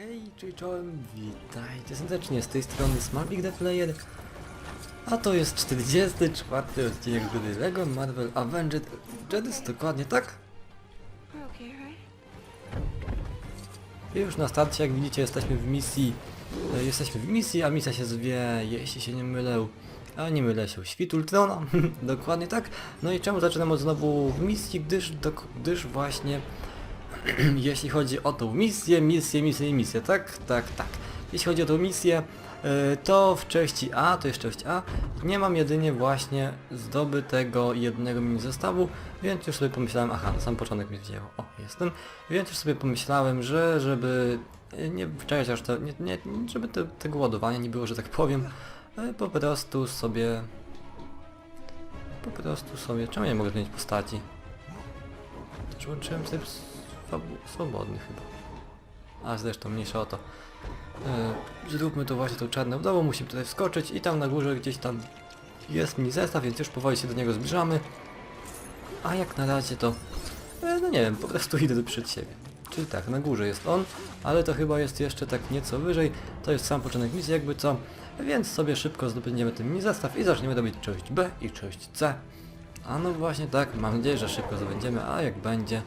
Hej, czyli czołem, witajcie serdecznie, z tej strony Smarbig the Player, a to jest 44 odcinek gry LEGO Marvel Avenged Jedis, dokładnie tak? I już na starcie, jak widzicie, jesteśmy w misji, e, jesteśmy w misji, a misja się zwie, jeśli się nie mylę, a nie mylę się, Świt Ultrona, dokładnie tak. No i czemu zaczynam od znowu w misji, gdyż, dok- gdyż właśnie jeśli chodzi o tą misję, misję, misję misję, tak? Tak, tak. Jeśli chodzi o tą misję, y, to w części A, to jest część A, nie mam jedynie właśnie zdobytego jednego mini zestawu, więc już sobie pomyślałem, aha, sam początek mi wzięło, o, jestem, więc już sobie pomyślałem, że żeby y, nie czekać aż to, nie, nie, żeby te, tego ładowania nie było, że tak powiem, y, po prostu sobie, po prostu sobie, czemu nie mogę zmienić postaci? Też łączyłem sobie swabu- swobodny chyba. A zresztą mniejsza o to. Yy, zróbmy to właśnie tą czarną wdową, musimy tutaj wskoczyć i tam na górze gdzieś tam jest mini zestaw, więc już powoli się do niego zbliżamy. A jak na razie to, e, no nie wiem, po prostu idę przed siebie. Czyli tak, na górze jest on, ale to chyba jest jeszcze tak nieco wyżej. To jest sam początek misji jakby co, więc sobie szybko zdobędziemy ten mini zestaw i zaczniemy robić część B i część C. A no właśnie tak, mam nadzieję, że szybko zdobędziemy, a jak będzie,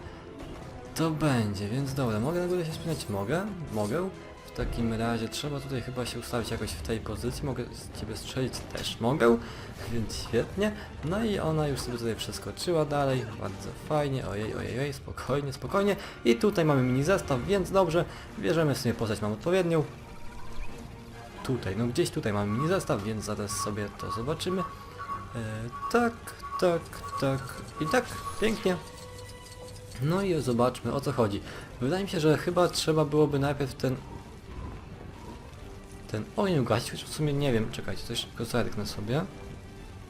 to będzie, więc dobra, mogę na górę się spinać? Mogę? Mogę. W takim razie trzeba tutaj chyba się ustawić jakoś w tej pozycji, mogę z ciebie strzelić? Też mogę, więc świetnie. No i ona już sobie tutaj przeskoczyła dalej, bardzo fajnie, ojej, ojej, ojej, spokojnie, spokojnie. I tutaj mamy mini zestaw, więc dobrze, bierzemy sobie postać, mam odpowiednią. Tutaj, no gdzieś tutaj mamy mini zestaw, więc zaraz sobie to zobaczymy. E, tak, tak, tak i tak, pięknie. No i zobaczmy o co chodzi. Wydaje mi się, że chyba trzeba byłoby najpierw ten... Ten ogień ugasić, chociaż w sumie nie wiem, czekajcie, coś szybko zerknę sobie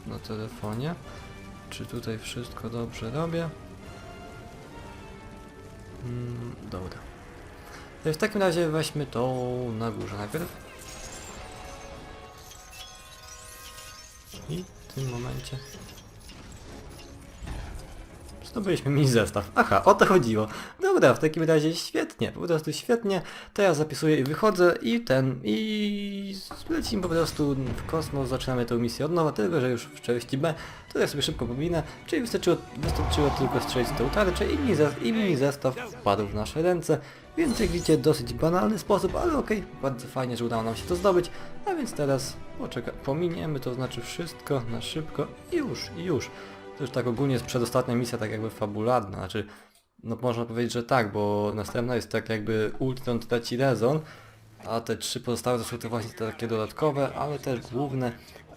na telefonie. Czy tutaj wszystko dobrze robię? Mm, dobra. W takim razie weźmy to na górze najpierw. I w tym momencie Zdobyliśmy mini zestaw. Aha, o to chodziło. Dobra, w takim razie świetnie, po prostu świetnie. Ja zapisuję i wychodzę i ten, i lecimy po prostu w kosmos, zaczynamy tę misję od nowa, tylko że już w części B, to ja sobie szybko powinę, czyli wystarczyło, wystarczyło tylko strzelić tą tarczę i mini, i mini zestaw wpadł w nasze ręce, więc jak widzicie dosyć banalny sposób, ale okej, bardzo fajnie, że udało nam się to zdobyć, a więc teraz poczekaj, pominiemy, to znaczy wszystko na szybko i już, i już. To już tak ogólnie jest przedostatnia misja tak jakby fabularna, znaczy no można powiedzieć, że tak, bo następna jest tak jakby Ultron traci rezon, a te trzy pozostałe to są to właśnie te takie dodatkowe, ale też główne,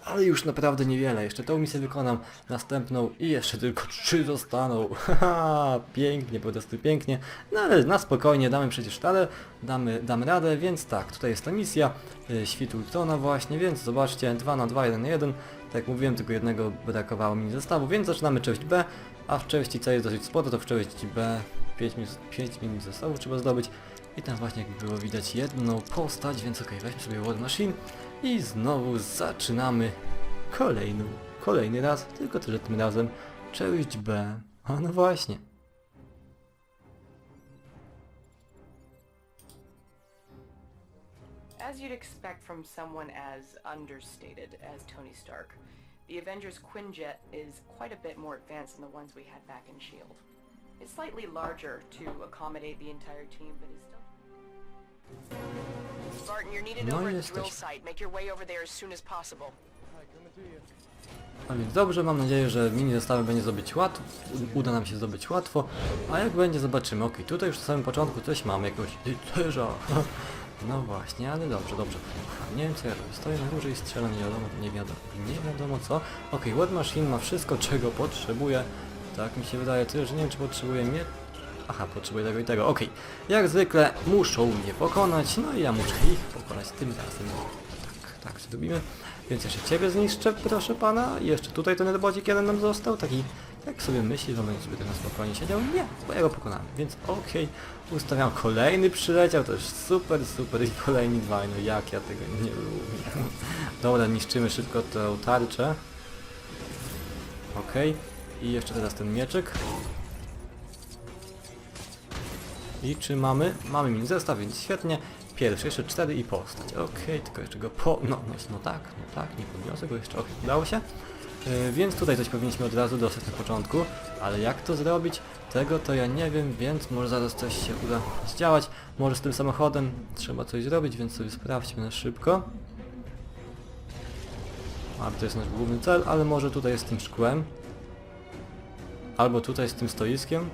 ale już naprawdę niewiele. Jeszcze tą misję wykonam, następną i jeszcze tylko trzy zostaną. Haha, pięknie, po prostu pięknie. No ale na spokojnie, damy przecież radę, damy, damy radę, więc tak, tutaj jest ta misja, y, świt Ultrona właśnie, więc zobaczcie, 2 na 2, 1 na 1. Tak jak mówiłem, tylko jednego brakowało mi zestawu, więc zaczynamy część B, a w części C jest dosyć sporo, to w części B 5, 5 minut zestawów trzeba zdobyć. I tam właśnie jak było widać jedną postać, więc okej, weźmy sobie War Machine i znowu zaczynamy kolejną, kolejny raz, tylko tyle tym razem część B. A no właśnie. As you'd expect from someone as understated as Tony Stark, the Avengers Quinjet is quite a bit more advanced than the ones we had back in S.H.I.E.L.D. It's slightly larger to accommodate the entire team, but is still... Spartan, you're needed No over at the drill site. Make your way over there as soon as possible. A więc dobrze, mam nadzieję, że mini zestawy będzie zdobyć łatwo, uda nam się zdobyć łatwo, a jak będzie zobaczymy. Ok, tutaj już na samym początku coś mamy, jakiegoś rycerza. No właśnie, ale dobrze, dobrze. Nie wiem co ja robię, stoję na górze i strzelam, nie wiadomo, nie wiadomo, nie wiadomo co. Ok, Word Machine ma wszystko, czego potrzebuje. Tak mi się wydaje, tylko że nie wiem czy potrzebuje mnie... Aha, potrzebuję tego i tego, ok. Jak zwykle muszą mnie pokonać, no i ja muszę ich pokonać tym razem. Tak, tak zrobimy. Więc jeszcze ciebie zniszczę, proszę pana. Jeszcze tutaj ten robocik jeden nam został, taki jak sobie myśli, że będzie sobie tak na spokojnie siedział. Nie, bo ja go pokonałem. Więc okej, ustawiam kolejny przyleciał, jest super, super i kolejni dwaj, no jak ja tego nie lubię. Dobra, niszczymy szybko tę tarczę. Okej, i jeszcze teraz ten mieczek. I czy mamy? Mamy mini zestaw, więc świetnie. Pierwszy, jeszcze cztery i postać. Okej, tylko jeszcze go po... No, no, no tak, no tak, nie podniosę go jeszcze. Okej, udało się. Yy, więc tutaj coś powinniśmy od razu dostać na początku, ale jak to zrobić, tego to ja nie wiem, więc może zaraz coś się uda zdziałać. Może z tym samochodem trzeba coś zrobić, więc sobie sprawdźmy na szybko. A to jest nasz główny cel, ale może tutaj jest tym szkłem. Albo tutaj z tym stoiskiem.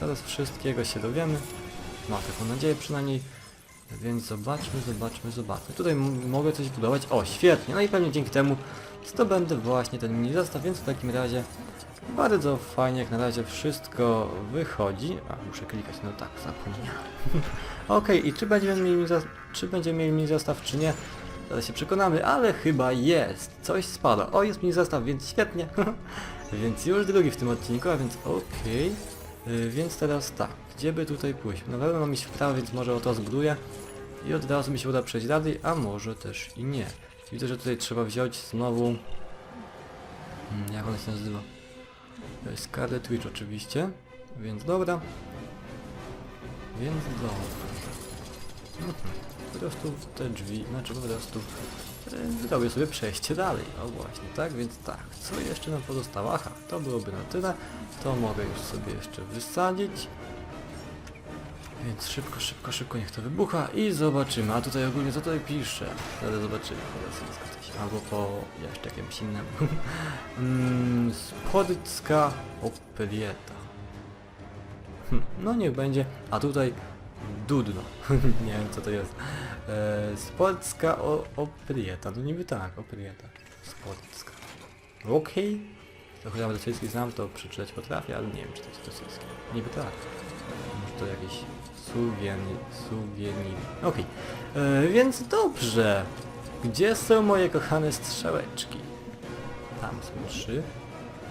Zaraz wszystkiego się dowiemy. Mam taką nadzieję przynajmniej. Więc zobaczmy, zobaczmy, zobaczmy. Tutaj mogę coś budować. O, świetnie. No i pewnie dzięki temu zdobędę właśnie ten mini zestaw, więc w takim razie bardzo fajnie jak na razie wszystko wychodzi. A, muszę klikać, no tak, zapomniałem. Okej, i czy będziemy mieli czy będziemy mieli mini zestaw, czy nie? Zaraz się przekonamy, ale chyba jest. Coś spada. O, jest mini zestaw, więc świetnie. więc już drugi w tym odcinku, a więc okej. Y, Więc teraz tak, gdzie by tutaj pójść? Na pewno mam iść w prawo, więc może o to zbuduję. I od razu mi się uda przejść dalej, a może też i nie. Widzę, że tutaj trzeba wziąć znowu... Hmm, jak ona się nazywa? Jest Scarlet Witch oczywiście. Więc dobra. Więc dobra. Mhm. Po prostu te drzwi, znaczy po prostu zrobię sobie przejście dalej. O właśnie, tak? Więc tak, co jeszcze nam pozostało? Aha, to byłoby na tyle. To mogę już sobie jeszcze wysadzić. Więc szybko, szybko, szybko niech to wybucha i zobaczymy. A tutaj ogólnie co tutaj pisze? Zaraz zobaczymy coś. Albo po jeszcze jakimś innemu. mm, Spodicka opelieta. Hm, no niech będzie. A tutaj Dudno. Nie wiem co to jest. E, Spodicka o, opelieta. No niby tak, opelieta. Spodicka. Okej. To chociaż rosyjski znam, to przeczytać potrafię, ale nie wiem czy to jest rosyjski. Niby tak. Może to jakieś suwieni, suwieni. Okej. E, Więc dobrze. Gdzie są moje kochane strzałeczki? Tam są trzy.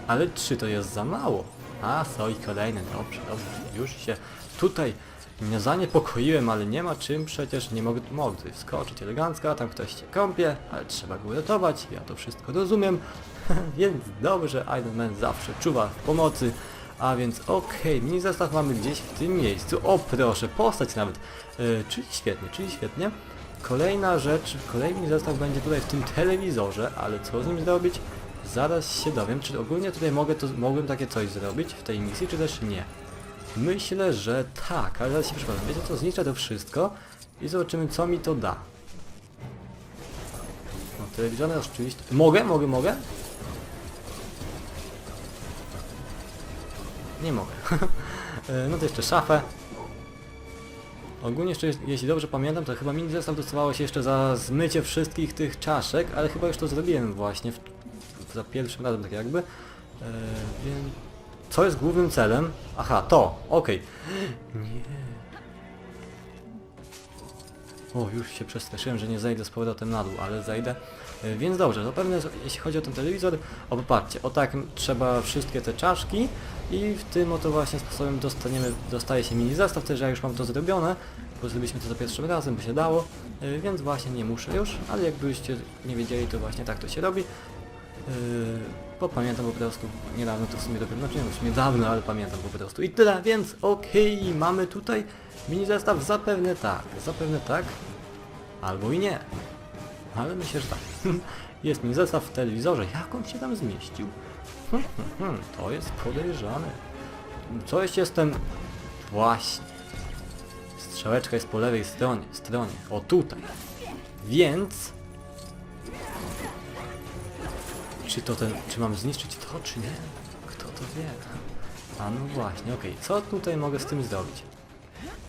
Ale trzy to jest za mało. A, są i kolejne. Dobrze, dobrze. Już się tutaj nie zaniepokoiłem, ale nie ma czym przecież. Nie mogę, mogę tutaj wskoczyć elegancko, tam ktoś się kąpie, ale trzeba go uratować. Ja to wszystko rozumiem. więc dobrze, Iron Man zawsze czuwa w pomocy. A więc okej, mini zestaw mamy gdzieś w tym miejscu. O proszę, postać nawet. E, czyli świetnie, czyli świetnie. Kolejna rzecz, kolejny zestaw będzie tutaj w tym telewizorze, ale co z nim zrobić? Zaraz się dowiem, czy ogólnie tutaj mogę to, mogłem takie coś zrobić w tej misji, czy też nie. Myślę, że tak, ale zaraz się przekonam. Wiecie co, zniszczę to wszystko i zobaczymy co mi to da. No, telewizory oczywiście... Mogę, mogę, mogę? Nie mogę. E, no to jeszcze szafę. Ogólnie jeszcze, jeśli dobrze pamiętam, to chyba mini zestaw dostawało się jeszcze za zmycie wszystkich tych czaszek, ale chyba już to zrobiłem właśnie w, za pierwszym razem tak jakby. E, więc... Co jest głównym celem? Aha, to, okej. Nie. O, już się przestraszyłem, że nie zejdę z powrotem na dół, ale zejdę. E, Więc dobrze, zapewne jeśli chodzi o ten telewizor, o popatrzcie, o tak trzeba wszystkie te czaszki i w tym oto właśnie sposobem dostaniemy, dostaje się mini zestaw, też ja już mam to zrobione, bo zrobiliśmy to za pierwszym razem, bo się dało, e, więc właśnie nie muszę już, ale jakbyście nie wiedzieli, to właśnie tak to się robi. Yy, bo pamiętam po prostu, niedawno to w sumie dopiero, znaczy nie już niedawno, ale pamiętam po prostu. I tyle, więc okej, mamy tutaj mini zestaw, zapewne tak, zapewne tak, albo i nie. Ale myślę, że tak. Jest mini zestaw w telewizorze, jak on się tam zmieścił? Hmm, hmm, hmm, to jest podejrzane. Coś jestem... Właśnie. Strzałeczka jest po lewej stronie, stronie, o tutaj. Więc... Czy to ten, czy mam zniszczyć to, czy nie? Kto to wie? A no właśnie, okej, co tutaj mogę z tym zrobić?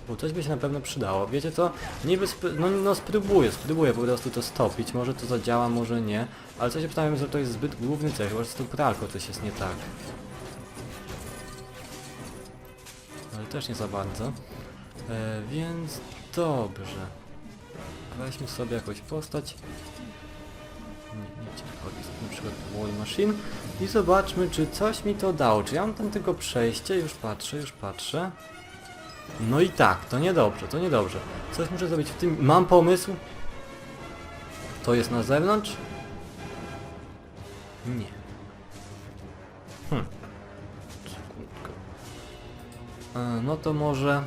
Bo coś by się na pewno przydało. Wiecie co? Niby no, no spróbuję, spróbuję po prostu to stopić. Może to zadziała, może nie. Ale coś się pytałem, że to jest zbyt główny cel. Chyba, że z tą coś jest nie tak. Ale też nie za bardzo. E, więc dobrze. Weźmy sobie jakąś postać. Na przykład Wall Machine i zobaczmy, czy coś mi to dało. Czy ja mam tam tylko przejście? Już patrzę, już patrzę. No i tak, to niedobrze, to niedobrze. Coś muszę zrobić w tym... Mam pomysł? To jest na zewnątrz? Nie. Hm. No to może...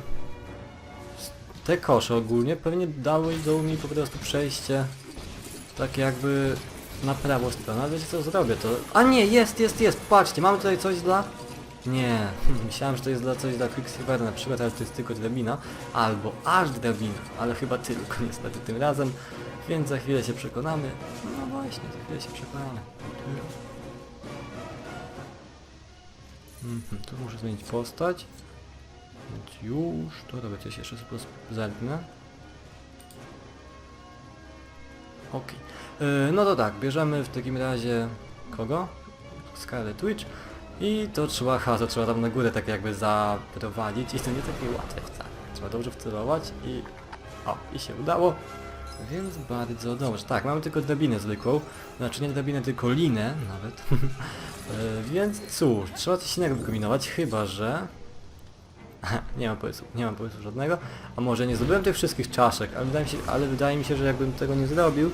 Te kosze ogólnie pewnie dały do mi po prostu przejście takie jakby na prawo stronę, wiecie co zrobię to... A nie, jest, jest, jest, patrzcie, mamy tutaj coś dla... Nie, myślałem, że to jest dla coś dla Quicksilvera na przykład, ale to jest tylko drabina, albo aż drabina, ale chyba tylko niestety tym razem, więc za chwilę się przekonamy. No właśnie, za chwilę się przekonamy. Mhm, tu muszę zmienić postać. Więc już, to robię coś jeszcze sobie zerknę. Okej. Yy, no to tak, bierzemy w takim razie kogo? Scarlet Witch. I to trzeba, aha, to trzeba tam na górę tak jakby zaprowadzić i to nie takie łatwe wcale. Trzeba dobrze wcelować i... O, i się udało. Więc bardzo dobrze. Tak, mamy tylko drabinę zwykłą. Znaczy nie drabinę, tylko linę nawet. E, więc cóż, trzeba coś innego wykombinować, chyba że... nie mam pomysłu, nie mam pomysłu żadnego. A może nie zdobyłem tych wszystkich czaszek, ale wydaje mi się, ale wydaje mi się że jakbym tego nie zrobił,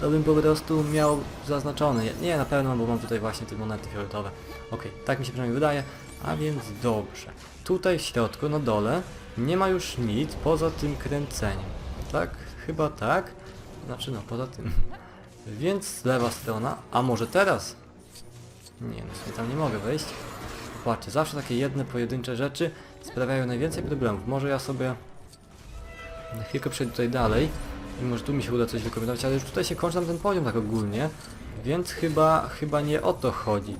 to bym po prostu miał zaznaczony. Nie, na pewno, bo mam tutaj właśnie te monety fioletowe. Okej, tak mi się przynajmniej wydaje. A więc dobrze. Tutaj w środku, na dole, nie ma już nic poza tym kręceniem. Tak? Chyba tak. Znaczy no, poza tym. Więc lewa strona, a może teraz? Nie, no sobie tam nie mogę wejść. Patrzcie, zawsze takie jedne pojedyncze rzeczy sprawiają najwięcej problemów. Może ja sobie na chwilkę przejdę tutaj dalej i może tu mi się uda coś wykombinować, ale już tutaj się kończy nam ten poziom tak ogólnie, więc chyba, chyba nie o to chodzi.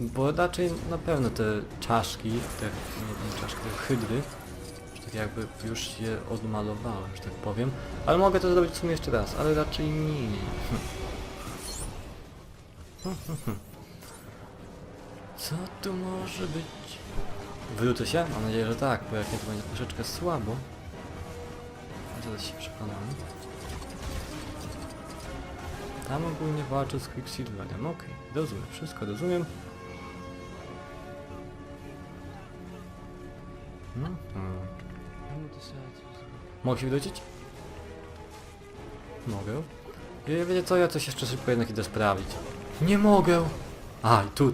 Bo raczej na pewno te czaszki, te, nie, nie czaszki, te hydry, że tak jakby już je odmalowałem, że tak powiem. Ale mogę to zrobić w sumie jeszcze raz, ale raczej nie. Co tu może być? Wrócę się? Mam nadzieję, że tak, bo jak nie to będzie troszeczkę słabo. Zaraz się przekonamy. Tam ogólnie walczę z Quicksilverem, okej, rozumiem, wszystko rozumiem. Mhm. Mogę się wrócić? Mogę. I wiecie co, ja coś jeszcze szybko jednak idę sprawdzić. Nie mogę! A, i tu.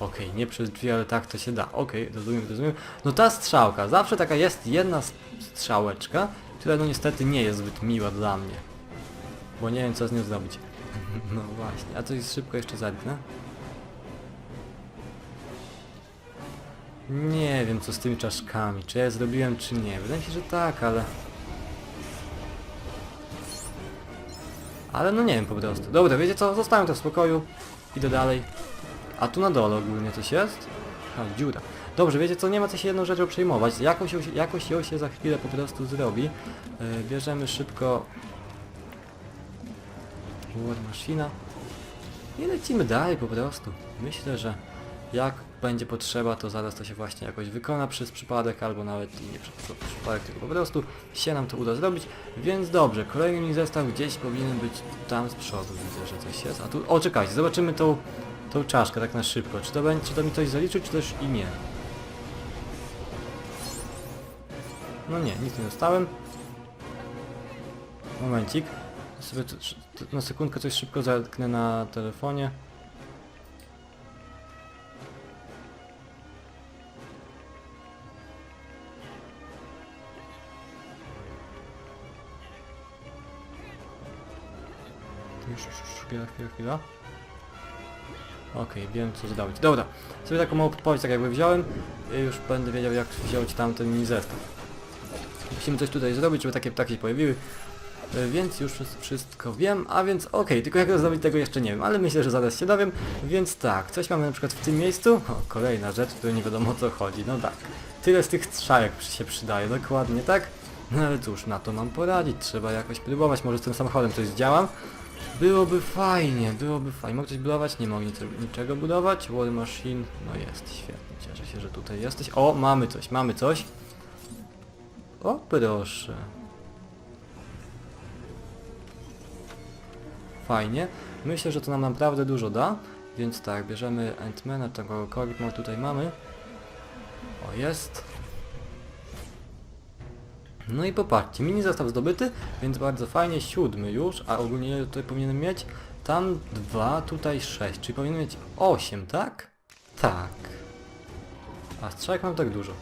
Okej, nie przez drzwi, ale tak to się da. Okej, rozumiem, rozumiem. No ta strzałka, zawsze taka jest jedna strzałeczka, która no niestety nie jest zbyt miła dla mnie. Bo nie wiem co z nią zrobić. no właśnie, a coś szybko jeszcze zerknę. Nie wiem co z tymi czaszkami, czy ja zrobiłem czy nie. Wydaje mi się, że tak, ale... Ale no nie wiem po prostu. Dobra, wiecie co, zostawiam to w spokoju. Idę dalej. A tu na dole ogólnie coś jest? A, dziura. Dobrze, wiecie co, nie ma co się jedną rzeczą przejmować. Jakoś, ją się- jakoś ją się za chwilę po prostu zrobi. Yy, bierzemy szybko... War Machina. I lecimy dalej po prostu. Myślę, że jak będzie potrzeba, to zaraz to się właśnie jakoś wykona przez przypadek, albo nawet i nie przez przypadek, tylko po prostu się nam to uda zrobić. Więc dobrze, kolejny mini zestaw gdzieś powinien być tam z przodu. Widzę, że coś jest. A tu, o czekajcie, zobaczymy tą, tą czaszkę tak na szybko. Czy to, będzie, czy to mi coś zaliczy, czy też i nie. No nie, nic nie dostałem. Momencik. Sobie tu, na sekundkę coś szybko zerknę na telefonie. Już, już, już, chwila, chwila, chwila. Okej, wiem co zrobić. Dobra, sobie taką małą podpowiedź tak jakby wziąłem. I już będę wiedział jak wziąć tamten mini zestaw. Musimy coś tutaj zrobić, żeby takie ptaki się pojawiły. E, Więc już wszys- wszystko wiem, a więc okej, tylko jak to zrobić tego jeszcze nie wiem, ale myślę, że zaraz się dowiem, więc tak, coś mamy na przykład w tym miejscu, o, kolejna rzecz, której nie wiadomo o co chodzi, no tak, tyle z tych strzałek się przydaje, dokładnie tak, no ale cóż, na to mam poradzić, trzeba jakoś próbować, może z tym samochodem coś zdziałam, byłoby fajnie, byłoby fajnie, mogę coś budować, nie mogę nic, niczego budować, War Machine, no jest, świetnie, cieszę się, że tutaj jesteś, o, mamy coś, mamy coś, o, proszę. Fajnie. Myślę, że to nam naprawdę dużo da. Więc tak, bierzemy Antmana, tego kogokolwiek tutaj mamy. O, jest. No i popatrzcie, mini zestaw zdobyty, więc bardzo fajnie, siódmy już, a ogólnie tutaj powinienem mieć? Tam dwa, tutaj sześć, czyli powinienem mieć osiem, tak? Tak. A strzałek mam tak dużo.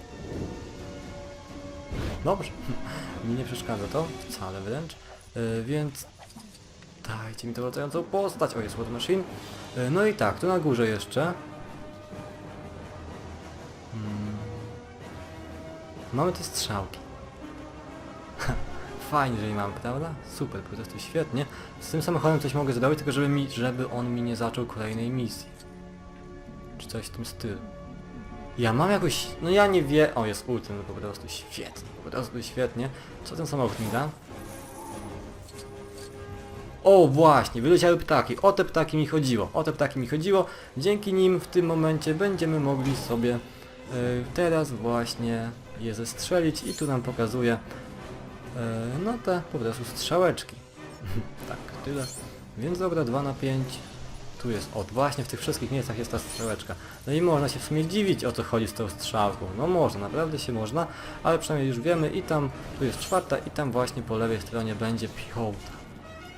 Dobrze. Mi nie przeszkadza to, wcale wręcz. E, więc dajcie mi tę latającą postać. O, jest Machine. E, no i tak, tu na górze jeszcze. Hmm. Mamy te strzałki. Fajnie, że je mamy, prawda? Super, po prostu świetnie. Z tym samochodem coś mogę zrobić, tylko żeby, mi, żeby on mi nie zaczął kolejnej misji. Czy coś w tym stylu. Ja mam jakoś... No ja nie wie... O, jest ultra, no po prostu świetnie, po prostu świetnie. Co ten samochód mi da? O, właśnie, wyleciały ptaki. O te ptaki mi chodziło. O te ptaki mi chodziło. Dzięki nim w tym momencie będziemy mogli sobie e, teraz właśnie je zestrzelić i tu nam pokazuje no te po prostu strzałeczki. tak, tyle. Więc dobra, 2 na 5. Tu jest, o, właśnie w tych wszystkich miejscach jest ta strzałeczka. No i można się w sumie dziwić o co chodzi z tą strzałką. No można, naprawdę się można, ale przynajmniej już wiemy i tam, tu jest czwarta i tam właśnie po lewej stronie będzie piechota.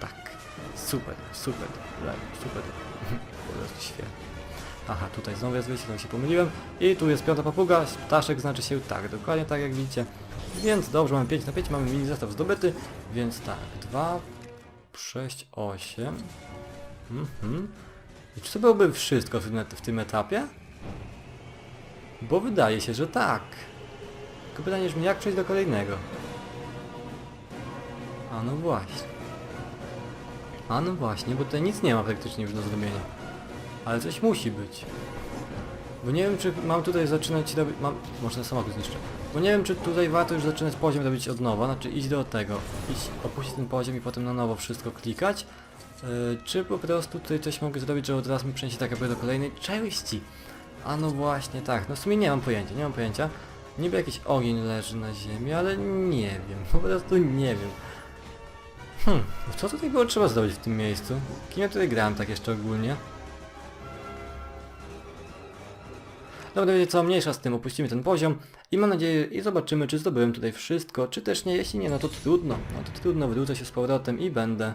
Tak, super, super, lewo, super, po prostu świetnie. Aha, tutaj znowu jest wyjście, tam się pomyliłem. I tu jest piąta papuga, ptaszek znaczy się tak, dokładnie tak jak widzicie. Więc dobrze, mamy 5 na 5, mamy mini zestaw zdobyty, więc tak, 2, 6, 8. Mhm. I czy to byłoby wszystko w tym, w tym etapie? Bo wydaje się, że tak. Tylko pytanie brzmi, jak przejść do kolejnego? A no właśnie. A no właśnie, bo tutaj nic nie ma praktycznie już do zrobienia. Ale coś musi być. Bo nie wiem, czy mam tutaj zaczynać robić... Mam... Ten samochód zniszczę. Bo nie wiem, czy tutaj warto już zaczynać poziom robić od nowa, znaczy iść do tego. Iść, opuścić ten poziom i potem na nowo wszystko klikać. Yy, czy po prostu tutaj coś mogę zrobić, że od razu mi przeniesie tak jakby do kolejnej części. A no właśnie, tak. No w sumie nie mam pojęcia, nie mam pojęcia. Niby jakiś ogień leży na ziemi, ale nie wiem. Po prostu nie wiem. Hmm, co tutaj było trzeba zrobić w tym miejscu? Kim ja tutaj grałem tak jeszcze ogólnie? Dobra, wiecie co, mniejsza z tym, opuścimy ten poziom i mam nadzieję i zobaczymy, czy zdobyłem tutaj wszystko, czy też nie, jeśli nie, no to trudno, no to trudno, wrócę się z powrotem i będę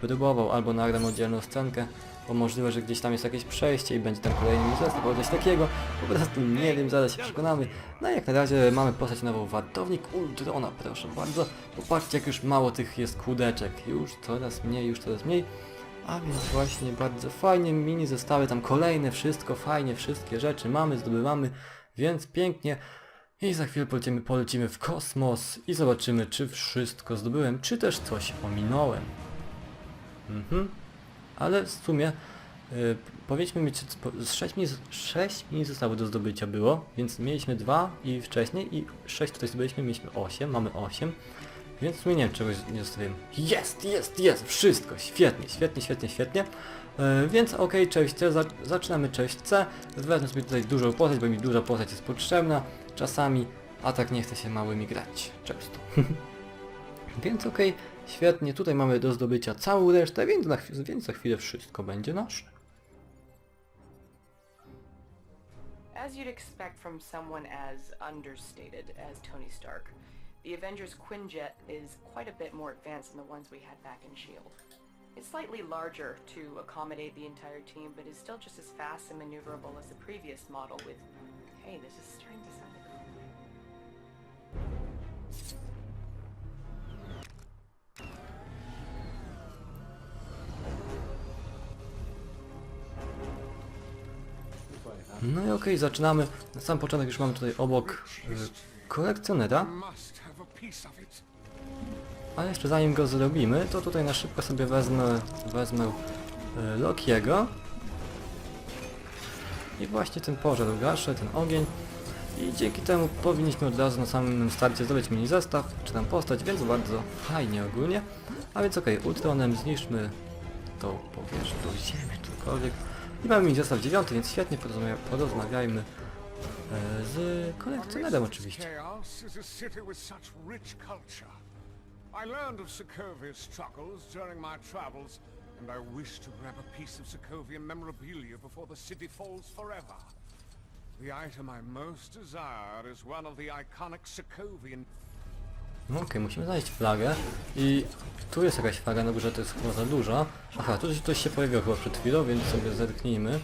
próbował, albo nagram oddzielną scenkę, bo możliwe, że gdzieś tam jest jakieś przejście i będzie tam kolejny zestaw albo coś takiego, po prostu nie wiem, zaraz się przekonamy. No i jak na razie mamy postać nową, wartownik Ultrona, proszę bardzo, popatrzcie jak już mało tych jest kłódeczek, już coraz mniej, już coraz mniej. A więc właśnie bardzo fajnie, mini zestawy, tam kolejne, wszystko fajnie, wszystkie rzeczy mamy, zdobywamy, więc pięknie. I za chwilę polecimy, polecimy w kosmos i zobaczymy, czy wszystko zdobyłem, czy też coś ominąłem. Mhm. Ale w sumie, yy, powiedzmy mi, czy po- z 6 mini, 6 mini zestawu do zdobycia było, więc mieliśmy 2 i wcześniej i 6 tutaj zdobyliśmy, mieliśmy 8, mamy 8. Więc sumie nie czegoś nie zostawiłem. Jest, jest, jest, wszystko, świetnie, świetnie, świetnie, świetnie. E, więc okej, część C, za, zaczynamy część C. Wezmę sobie tutaj dużą postać, bo mi duża postać jest potrzebna czasami, a tak nie chce się małymi grać często. więc okej, świetnie, tutaj mamy do zdobycia całą resztę, więc, na, chwi- więc za chwilę wszystko będzie nasze. As you'd expect from someone as understated as Tony Stark, the Avengers Quinjet is quite a bit more advanced than the ones we had back in S.H.I.E.L.D. It's slightly larger to accommodate the entire team, but is still just as fast and maneuverable as the previous model with... Hey, this is starting to sound like... No i okej, zaczynamy. Na sam początek już mamy tutaj obok y, kolekcjonera. A jeszcze zanim go zrobimy, to tutaj na szybko sobie wezmę, wezmę y, Lokiego. I właśnie ten pożar ugaszę, ten ogień. I dzięki temu powinniśmy od razu na samym starcie zdobyć mini zestaw, czy tam postać, więc bardzo fajnie ogólnie. A więc okej, Ultronem zniszczmy tą powierzchnię, tą ziemię, cokolwiek. I mamy mini zestaw dziewiąty, więc świetnie porozmawia porozmawiajmy e, z kolekcjonerem oczywiście. I learned of Sokovia's struggles during my travels, and I wish to grab a piece of Sokovian memorabilia before the city falls forever. The item I most desire is one of the iconic Sokovian No okej, musimy znaleźć flagę i tu jest jakaś flaga na górze, to jest chyba za dużo. Aha, tu coś się pojawiło chyba przed chwilą, więc sobie zerknijmy.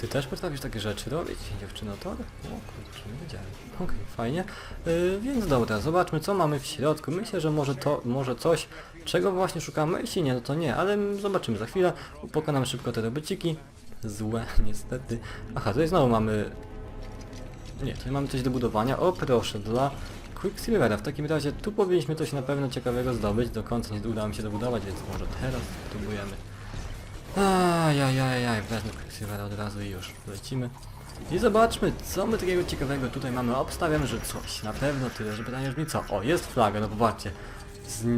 Ty też potrafisz takie rzeczy robić, dziewczyno to? O kurczę, nie wiedziałem. Okej, fajnie. Yy, więc dobra, zobaczmy co mamy w środku. Myślę, że może to, może coś, czego właśnie szukamy. Jeśli nie, no to nie, ale zobaczymy za chwilę. Pokonam szybko te robociki. Złe, niestety. Aha, tutaj znowu mamy... Nie, tutaj mamy coś do budowania. O, proszę, dla Quicksilvera. W takim razie tu powinniśmy coś na pewno ciekawego zdobyć. Do końca nie udało mi się dobudować, więc może teraz spróbujemy. Ajajajaj, wezmę Quicksilvera od razu i już lecimy. I zobaczmy, co my takiego ciekawego tutaj mamy. Obstawiam, że coś, na pewno tyle, że pytanie brzmi co? O, jest flaga, no popatrzcie.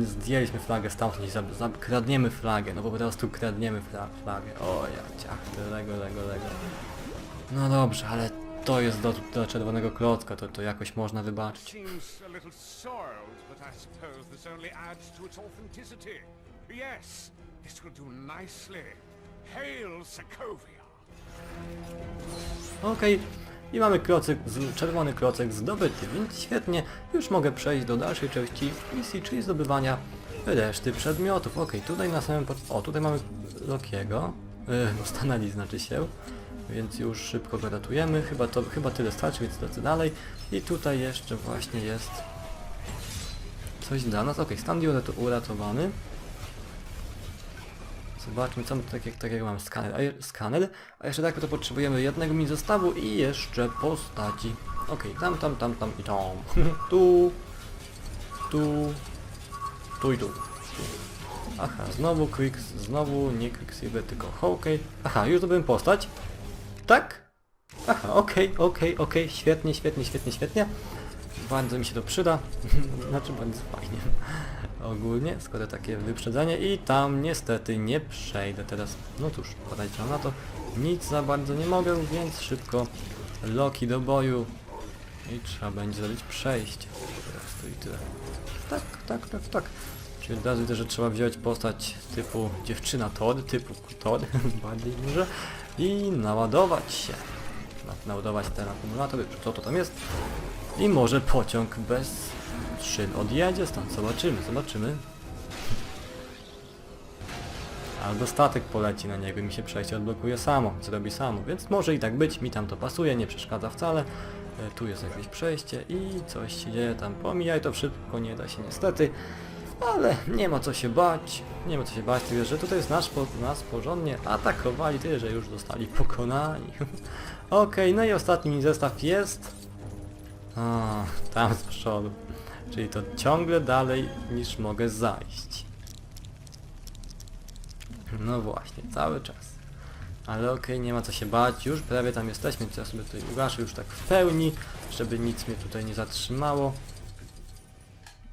Zdjęliśmy flagę stamtąd i kradniemy flagę, no po prostu kradniemy fla, flagę. O ja ciach, lego, lego, lego. No dobrze, ale to jest do, do czerwonego klocka, to, to jakoś można wybaczyć. Yes, this will do nicely. Hail Sokovia! Okej, i mamy klocek, z, czerwony klocek zdobyty, więc świetnie, już mogę przejść do dalszej części misji, czyli zdobywania reszty przedmiotów. Okej, tutaj na samym po... O, tutaj mamy Lokiego, yy, stanęli znaczy się, więc już szybko go ratujemy, chyba, to, chyba tyle starczy, więc lecę dalej. I tutaj jeszcze właśnie jest coś dla nas. Okej, stan urat uratowany. Zobaczmy co my tak, jak, takiego mamy skaner. A, skaner. A jeszcze tak to potrzebujemy jednego mi zestawu i jeszcze postaci. Okej, tam, tam, tam, tam i tam. tu, tu, tu i tu. Aha, znowu Quick, znowu nie Quicksilver, tylko Hawkeye. Aha, już zdobyłem postać. Tak? Aha, okej, okej, okej, świetnie, świetnie, świetnie, świetnie. Bardzo mi się to przyda. znaczy bardzo fajnie. Ogólnie, skoro takie wyprzedzenie i tam niestety nie przejdę teraz. No cóż, podajcie mam na to. Nic za bardzo nie mogę, więc szybko Loki do boju. I trzeba będzie zrobić przejście. Prostu i tyle. Tak, tak, tak, tak. Czyli od razu widzę, że trzeba wziąć postać typu dziewczyna Todd, typu Todd, bardziej może. I naładować się. Na, naładować ten akumulator, co to tam jest. I może pociąg bez szyn odjedzie stąd. Zobaczymy, zobaczymy. Albo statek poleci na niego i mi się przejście odblokuje samo, zrobi samo, więc może i tak być, mi tam to pasuje, nie przeszkadza wcale. E, tu jest jakieś przejście i coś się dzieje tam, pomijaj to szybko, nie da się niestety. Ale nie ma co się bać, nie ma co się bać, tyle że tutaj jest nasz, po, nas porządnie atakowali, tyle że już zostali pokonani. Okej, no i ostatni zestaw jest... A, tam z przodu. Czyli to ciągle dalej niż mogę zajść. No właśnie, cały czas. Ale okej, nie ma co się bać, już prawie tam jesteśmy, to ja sobie tutaj ugaszę już tak w pełni, żeby nic mnie tutaj nie zatrzymało.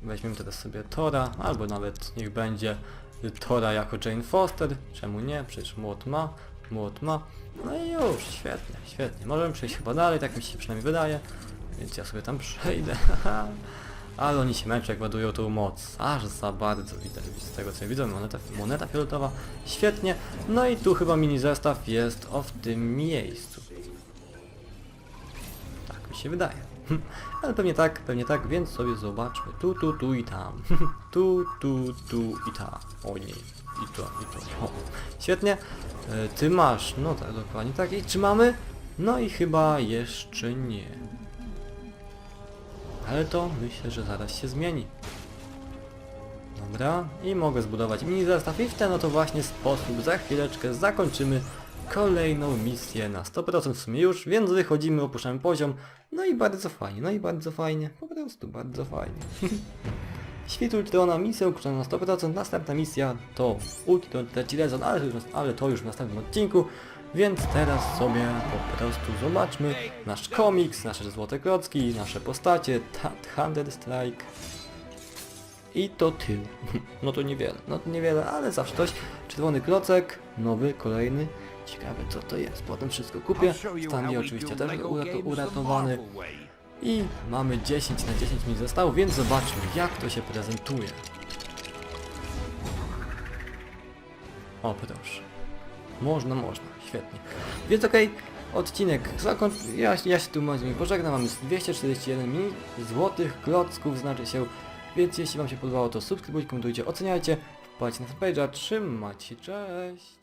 Weźmiemy teraz sobie Tora, albo nawet niech będzie Tora jako Jane Foster, czemu nie, przecież młot ma, młot ma. No i już, świetnie, świetnie. Możemy przejść chyba dalej, tak mi się przynajmniej wydaje. Więc ja sobie tam przejdę. Ale oni się męczą jak ładują tą moc. Aż za bardzo widać z tego co widzę. Moneta, moneta fioletowa. Świetnie. No i tu chyba mini zestaw jest o w tym miejscu. Tak mi się wydaje. Ale pewnie tak, pewnie tak, więc sobie zobaczmy. Tu, tu, tu i tam. tu, tu, tu i tam. O nie. I to, i to. O. Świetnie. E, ty masz. No tak, dokładnie tak. I czy mamy? No i chyba jeszcze nie. Ale to myślę, że zaraz się zmieni. Dobra, i mogę zbudować mini zestaw i w ten oto właśnie sposób za chwileczkę zakończymy kolejną misję na 100% w sumie już, więc wychodzimy, opuszczamy poziom, no i bardzo fajnie, no i bardzo fajnie, po prostu bardzo fajnie. Świt Ultrona, misja ukończona na 100%, następna misja to Ultron trzeci rezon, ale, to już- ale to już w następnym odcinku, więc teraz sobie po prostu zobaczmy nasz komiks, nasze złote klocki, nasze postacie, Ta- Thunder Strike i to tył. No to niewiele, no to niewiele, ale zawsze coś. Czerwony klocek, nowy, kolejny. Ciekawe co to jest, potem wszystko kupię. Stan oczywiście też urato uratowany. I mamy 10 na 10 mi zostało, więc zobaczmy jak to się prezentuje. O proszę. Można, można, świetnie. Więc okej, odcinek zakończ... Ja, ja się tu z nimi pożegnam, mamy 241 minut złotych klocków, znaczy się. Więc jeśli wam się podobało to subskrybujcie, komentujcie, oceniajcie, wpadźcie na fanpage'a, trzymajcie, cześć!